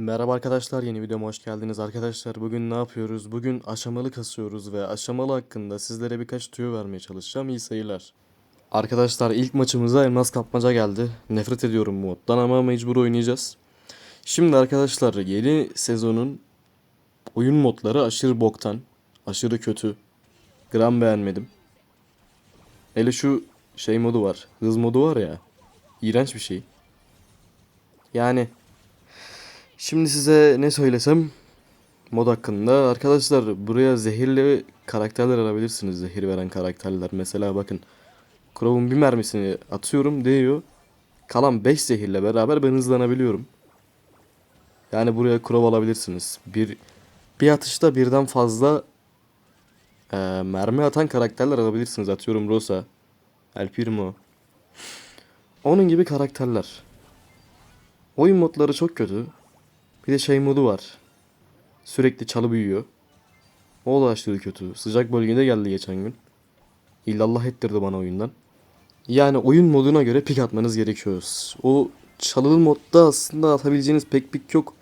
Merhaba arkadaşlar yeni videoma hoş geldiniz arkadaşlar. Bugün ne yapıyoruz? Bugün aşamalı kasıyoruz ve aşamalı hakkında sizlere birkaç tüyo vermeye çalışacağım. İyi seyirler. Arkadaşlar ilk maçımıza elmas kapmaca geldi. Nefret ediyorum bu moddan ama mecbur oynayacağız. Şimdi arkadaşlar yeni sezonun oyun modları aşırı boktan. Aşırı kötü. Gram beğenmedim. Hele şu şey modu var. Hız modu var ya. İğrenç bir şey. Yani Şimdi size ne söylesem mod hakkında. Arkadaşlar buraya zehirli karakterler alabilirsiniz. Zehir veren karakterler. Mesela bakın. Crow'un bir mermisini atıyorum değiyor. Kalan 5 zehirle beraber ben hızlanabiliyorum. Yani buraya Crow alabilirsiniz. Bir, bir atışta birden fazla e, mermi atan karakterler alabilirsiniz. Atıyorum Rosa, El Primo. Onun gibi karakterler. Oyun modları çok kötü. Bir de şey modu var. Sürekli çalı büyüyor. O da aşırı kötü. Sıcak bölgede geldi geçen gün. İllallah ettirdi bana oyundan. Yani oyun moduna göre pik atmanız gerekiyor. O çalılı modda aslında atabileceğiniz pek pik yok.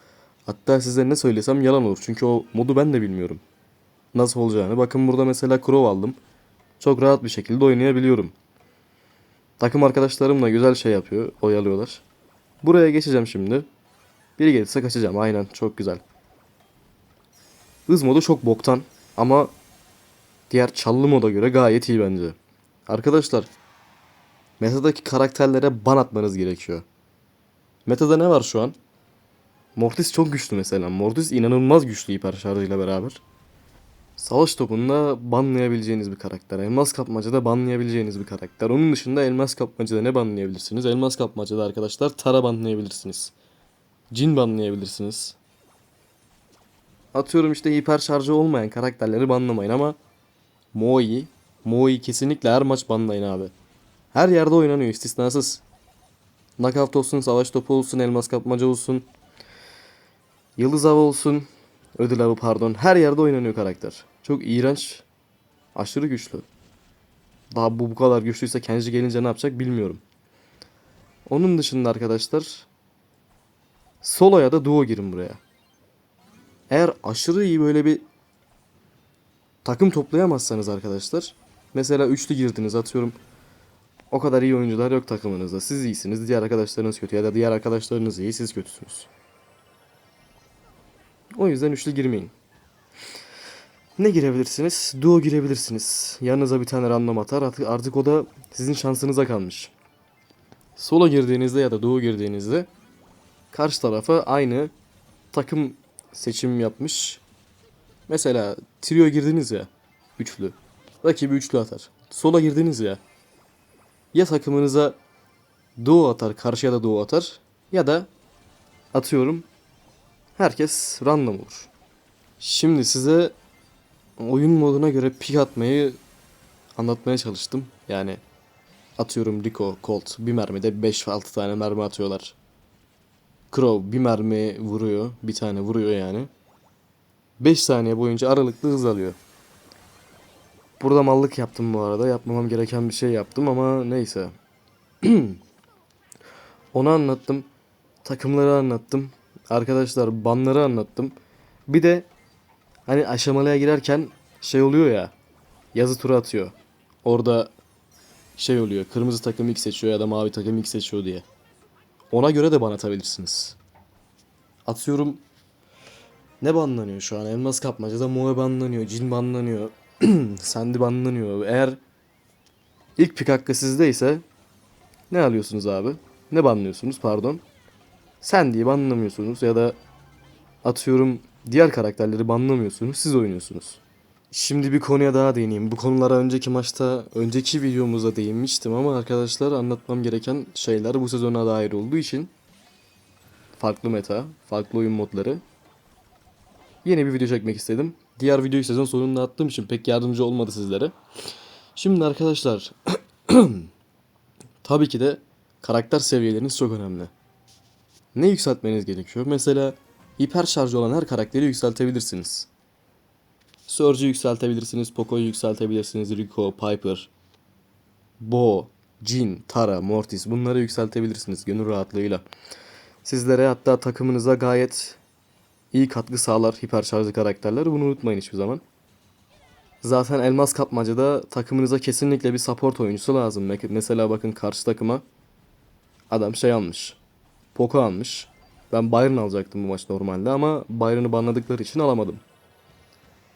Hatta size ne söylesem yalan olur. Çünkü o modu ben de bilmiyorum. Nasıl olacağını. Bakın burada mesela Crow aldım. Çok rahat bir şekilde oynayabiliyorum. Takım arkadaşlarımla güzel şey yapıyor. Oyalıyorlar. Buraya geçeceğim şimdi. Biri gelirse kaçacağım. Aynen çok güzel. Hız modu çok boktan ama diğer çallı moda göre gayet iyi bence. Arkadaşlar metadaki karakterlere ban atmanız gerekiyor. Metada ne var şu an? Mortis çok güçlü mesela. Mortis inanılmaz güçlü hiper şarjıyla beraber. Savaş topunda banlayabileceğiniz bir karakter. Elmas kapmacada banlayabileceğiniz bir karakter. Onun dışında elmas kapmacada ne banlayabilirsiniz? Elmas kapmacada arkadaşlar tara banlayabilirsiniz. Cin banlayabilirsiniz. Atıyorum işte hiper şarjı olmayan karakterleri banlamayın ama Moi, Moi kesinlikle her maç banlayın abi. Her yerde oynanıyor istisnasız. Knockout olsun, savaş topu olsun, elmas kapmaca olsun. Yıldız avı olsun. Ödül avı pardon. Her yerde oynanıyor karakter. Çok iğrenç. Aşırı güçlü. Daha bu bu kadar güçlüyse kendisi gelince ne yapacak bilmiyorum. Onun dışında arkadaşlar Solo ya da duo girin buraya. Eğer aşırı iyi böyle bir takım toplayamazsanız arkadaşlar. Mesela üçlü girdiniz atıyorum. O kadar iyi oyuncular yok takımınızda. Siz iyisiniz, diğer arkadaşlarınız kötü ya da diğer arkadaşlarınız iyi, siz kötüsünüz. O yüzden üçlü girmeyin. Ne girebilirsiniz? Duo girebilirsiniz. Yanınıza bir tane random atar. Artık, artık o da sizin şansınıza kalmış. Solo girdiğinizde ya da duo girdiğinizde karşı tarafa aynı takım seçim yapmış. Mesela trio girdiniz ya. Üçlü. Rakibi üçlü atar. Sola girdiniz ya. Ya takımınıza duo atar, karşıya da duo atar. Ya da atıyorum herkes random olur. Şimdi size oyun moduna göre pik atmayı anlatmaya çalıştım. Yani atıyorum Rico, Colt bir mermide 5-6 tane mermi atıyorlar. Crow bir mermi vuruyor. Bir tane vuruyor yani. 5 saniye boyunca aralıklı hız alıyor. Burada mallık yaptım bu arada. Yapmamam gereken bir şey yaptım ama neyse. Onu anlattım. Takımları anlattım. Arkadaşlar banları anlattım. Bir de hani aşamalıya girerken şey oluyor ya. Yazı tura atıyor. Orada şey oluyor. Kırmızı takım ilk seçiyor ya da mavi takım ilk seçiyor diye. Ona göre de ban atabilirsiniz. Atıyorum ne banlanıyor şu an? Elmas kapmacada Moe banlanıyor, Jin banlanıyor, Sandy banlanıyor. Eğer ilk pik hakkı sizdeyse ne alıyorsunuz abi? Ne banlıyorsunuz pardon? Sandy'yi banlamıyorsunuz ya da atıyorum diğer karakterleri banlamıyorsunuz. Siz oynuyorsunuz. Şimdi bir konuya daha değineyim. Bu konulara önceki maçta, önceki videomuzda değinmiştim ama arkadaşlar anlatmam gereken şeyler bu sezona dair olduğu için farklı meta, farklı oyun modları yeni bir video çekmek istedim. Diğer videoyu sezon sonunda attığım için pek yardımcı olmadı sizlere. Şimdi arkadaşlar tabii ki de karakter seviyeleriniz çok önemli. Ne yükseltmeniz gerekiyor? Mesela hiper şarjı olan her karakteri yükseltebilirsiniz. Surge'ü yükseltebilirsiniz, Poco'yu yükseltebilirsiniz, Rico, Piper, Bo, Jin, Tara, Mortis bunları yükseltebilirsiniz gönül rahatlığıyla. Sizlere hatta takımınıza gayet iyi katkı sağlar hiper karakterler. Bunu unutmayın hiçbir zaman. Zaten elmas kapmacada takımınıza kesinlikle bir support oyuncusu lazım. Mesela bakın karşı takıma adam şey almış. Poco almış. Ben Bayern alacaktım bu maç normalde ama Bayern'ı banladıkları için alamadım.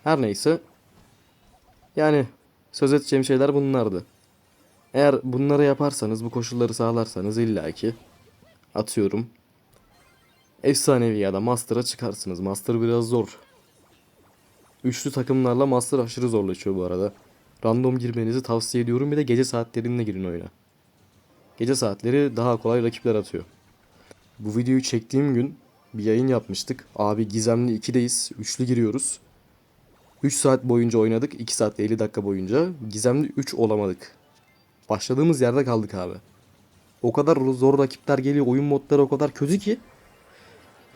Her neyse. Yani söz edeceğim şeyler bunlardı. Eğer bunları yaparsanız, bu koşulları sağlarsanız illaki atıyorum. Efsanevi ya da Master'a çıkarsınız. Master biraz zor. Üçlü takımlarla Master aşırı zorlaşıyor bu arada. Random girmenizi tavsiye ediyorum. Bir de gece saatlerinde girin oyuna. Gece saatleri daha kolay rakipler atıyor. Bu videoyu çektiğim gün bir yayın yapmıştık. Abi Gizemli 2'deyiz. Üçlü giriyoruz. 3 saat boyunca oynadık. 2 saat 50 dakika boyunca. Gizemli 3 olamadık. Başladığımız yerde kaldık abi. O kadar zor rakipler geliyor. Oyun modları o kadar kötü ki.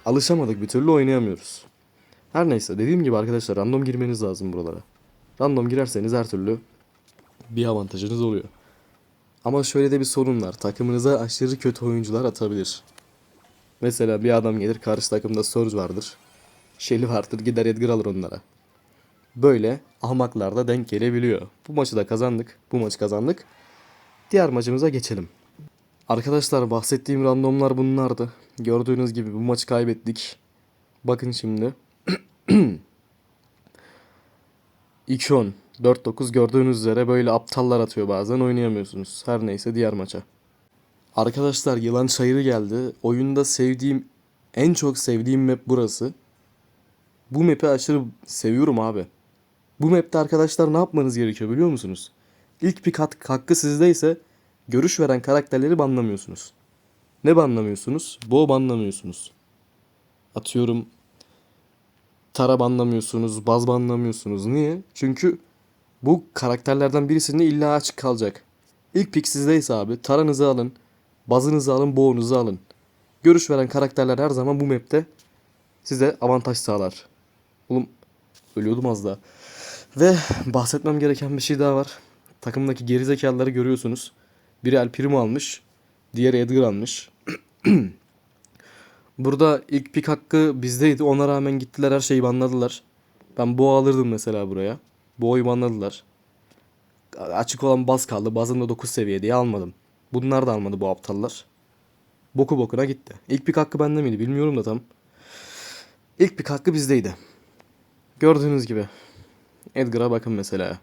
Alışamadık bir türlü oynayamıyoruz. Her neyse dediğim gibi arkadaşlar random girmeniz lazım buralara. Random girerseniz her türlü bir avantajınız oluyor. Ama şöyle de bir sorun var. Takımınıza aşırı kötü oyuncular atabilir. Mesela bir adam gelir karşı takımda Surge vardır. Shelly vardır gider Edgar alır onlara. Böyle ahmaklar da denk gelebiliyor. Bu maçı da kazandık. Bu maçı kazandık. Diğer maçımıza geçelim. Arkadaşlar bahsettiğim randomlar bunlardı. Gördüğünüz gibi bu maçı kaybettik. Bakın şimdi. 2-10, 4-9 gördüğünüz üzere böyle aptallar atıyor bazen oynayamıyorsunuz. Her neyse diğer maça. Arkadaşlar yılan çayırı geldi. Oyunda sevdiğim, en çok sevdiğim map burası. Bu map'i aşırı seviyorum abi. Bu map'te arkadaşlar ne yapmanız gerekiyor biliyor musunuz? İlk pick hakkı sizdeyse görüş veren karakterleri banlamıyorsunuz. Ne banlamıyorsunuz? Bo banlamıyorsunuz. Atıyorum Tara banlamıyorsunuz, Baz banlamıyorsunuz. Niye? Çünkü bu karakterlerden birisinde illa açık kalacak. İlk pick sizdeyse abi Tara'nızı alın, Baz'ınızı alın, Bo'nuzu alın. Görüş veren karakterler her zaman bu map'te size avantaj sağlar. Oğlum ölüyordum az daha. Ve bahsetmem gereken bir şey daha var. Takımdaki gerizekalıları görüyorsunuz. Biri El Primo almış. Diğeri Edgar almış. Burada ilk pik hakkı bizdeydi. Ona rağmen gittiler her şeyi banladılar. Ben Bo alırdım mesela buraya. Bo'yu banladılar. Açık olan baz kaldı. Bazım da 9 seviye diye almadım. Bunlar da almadı bu aptallar. Boku bokuna gitti. İlk pik hakkı bende miydi bilmiyorum da tam. İlk pik hakkı bizdeydi. Gördüğünüz gibi. Edgar'a bakın mesela.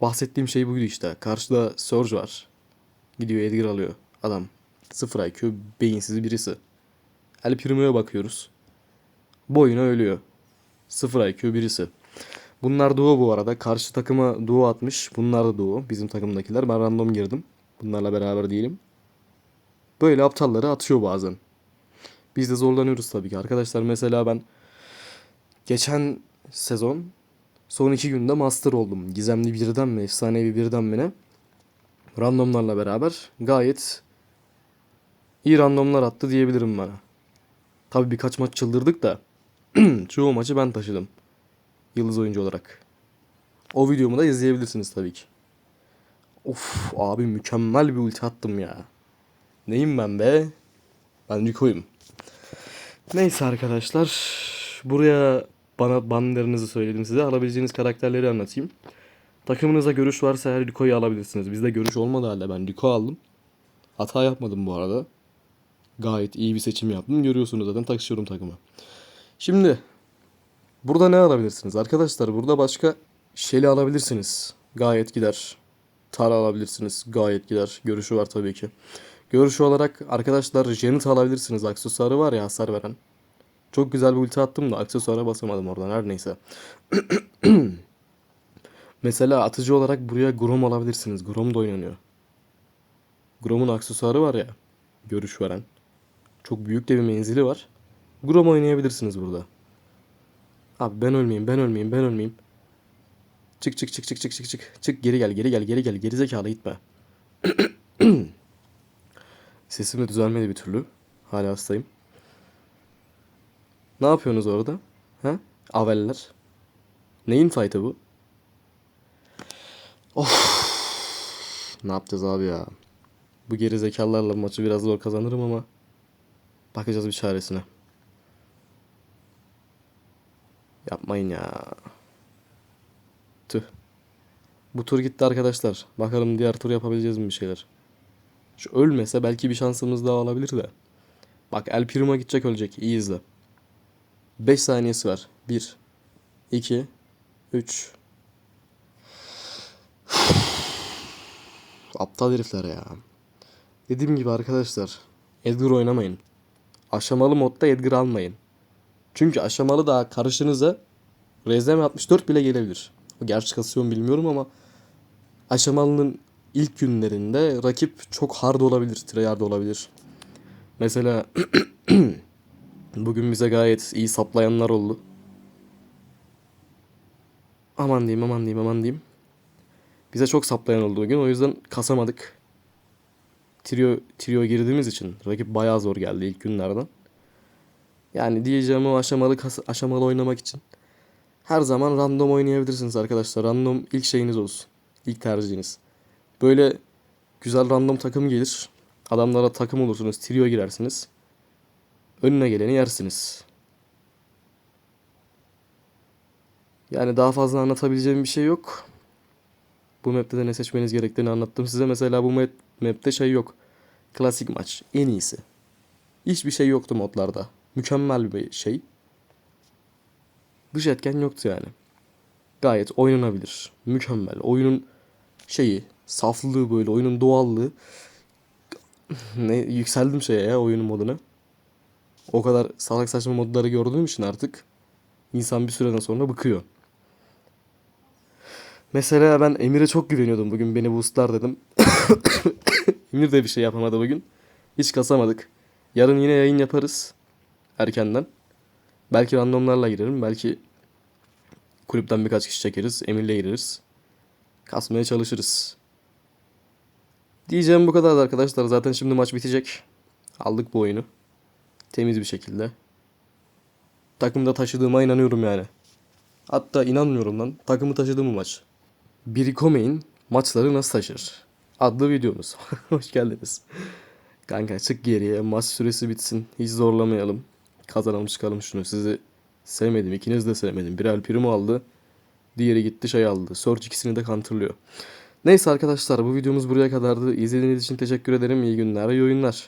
Bahsettiğim şey buydu işte. Karşıda Surge var. Gidiyor Edgar alıyor. Adam. Sıfır IQ beyinsiz birisi. El Primo'ya bakıyoruz. Boyuna ölüyor. Sıfır IQ birisi. Bunlar duo bu arada. Karşı takıma duo atmış. Bunlar da duo. Bizim takımdakiler. Ben random girdim. Bunlarla beraber değilim. Böyle aptalları atıyor bazen. Biz de zorlanıyoruz tabii ki. Arkadaşlar mesela ben geçen sezon son iki günde master oldum. Gizemli birden mi, efsanevi birden mi ne? Randomlarla beraber gayet iyi randomlar attı diyebilirim bana. Tabii birkaç maç çıldırdık da çoğu maçı ben taşıdım. Yıldız oyuncu olarak. O videomu da izleyebilirsiniz tabii ki. Of abi mükemmel bir ulti attım ya. Neyim ben be? Ben Rico'yum. Neyse arkadaşlar. Buraya bana banlarınızı söyledim size. Alabileceğiniz karakterleri anlatayım. Takımınıza görüş varsa her Rico'yu alabilirsiniz. Bizde görüş olmadı halde ben Rico aldım. Hata yapmadım bu arada. Gayet iyi bir seçim yaptım. Görüyorsunuz zaten takışıyorum takımı. Şimdi burada ne alabilirsiniz? Arkadaşlar burada başka Shelly alabilirsiniz. Gayet gider. Tara alabilirsiniz. Gayet gider. Görüşü var tabii ki. Görüşü olarak arkadaşlar Janet alabilirsiniz. Aksesuarı var ya hasar veren. Çok güzel bir ulti attım da aksesuara basamadım oradan her neyse. Mesela atıcı olarak buraya Grom alabilirsiniz. Grom da oynanıyor. Grom'un aksesuarı var ya. Görüş veren. Çok büyük de bir menzili var. Grom oynayabilirsiniz burada. Abi ben ölmeyeyim, ben ölmeyeyim, ben ölmeyeyim. Çık çık çık çık çık çık çık. Çık geri gel, geri gel, geri gel. Geri zekalı gitme. Sesim de düzelmedi bir türlü. Hala hastayım. Ne yapıyorsunuz orada? Ha? Aveller. Neyin fight'ı bu? Of. Ne yapacağız abi ya? Bu geri zekalarla maçı biraz zor kazanırım ama bakacağız bir çaresine. Yapmayın ya. Tüh. Bu tur gitti arkadaşlar. Bakalım diğer tur yapabileceğiz mi bir şeyler. Şu ölmese belki bir şansımız daha olabilir de. Bak El Primo gidecek ölecek. İyi izle. 5 saniyesi var. 1 2 3 Aptal herifler ya. Dediğim gibi arkadaşlar. Edgar oynamayın. Aşamalı modda Edgar almayın. Çünkü aşamalı da karşınıza RZM 64 bile gelebilir. Gerçi kasıyor bilmiyorum ama aşamalının ilk günlerinde rakip çok hard olabilir, tryhard olabilir. Mesela bugün bize gayet iyi saplayanlar oldu. Aman diyeyim, aman diyeyim, aman diyeyim. Bize çok saplayan oldu bugün. O yüzden kasamadık. Trio, trio girdiğimiz için rakip bayağı zor geldi ilk günlerden. Yani diyeceğim o aşamalı aşamalı oynamak için her zaman random oynayabilirsiniz arkadaşlar. Random ilk şeyiniz olsun. İlk tercihiniz. Böyle güzel random takım gelir. Adamlara takım olursunuz. Trio girersiniz. Önüne geleni yersiniz. Yani daha fazla anlatabileceğim bir şey yok. Bu map'te de ne seçmeniz gerektiğini anlattım size. Mesela bu map, map'te şey yok. Klasik maç. En iyisi. Hiçbir şey yoktu modlarda. Mükemmel bir şey. Dış etken yoktu yani. Gayet oynanabilir. Mükemmel. Oyunun şeyi, saflığı böyle, oyunun doğallığı. ne yükseldim şeye ya oyunun moduna. O kadar salak saçma modları gördüğüm için artık insan bir süreden sonra bıkıyor. Mesela ben Emir'e çok güveniyordum bugün beni boostlar dedim. Emir de bir şey yapamadı bugün. Hiç kasamadık. Yarın yine yayın yaparız. Erkenden. Belki randomlarla girerim. Belki kulüpten birkaç kişi çekeriz. Emir'le gireriz. Kasmaya çalışırız. Diyeceğim bu kadar arkadaşlar. Zaten şimdi maç bitecek. Aldık bu oyunu. Temiz bir şekilde. Takımda taşıdığıma inanıyorum yani. Hatta inanmıyorum lan. Takımı taşıdığım maç. Birikome'in maçları nasıl taşır? Adlı videomuz. Hoş geldiniz. Kanka çık geriye. Maç süresi bitsin. Hiç zorlamayalım. Kazanalım çıkalım şunu. Sizi sevmedim. İkiniz de sevmedim. Bir El Primo aldı. Diğeri gitti şey aldı. Search ikisini de counterlıyor. Neyse arkadaşlar bu videomuz buraya kadardı. İzlediğiniz için teşekkür ederim. İyi günler, iyi oyunlar.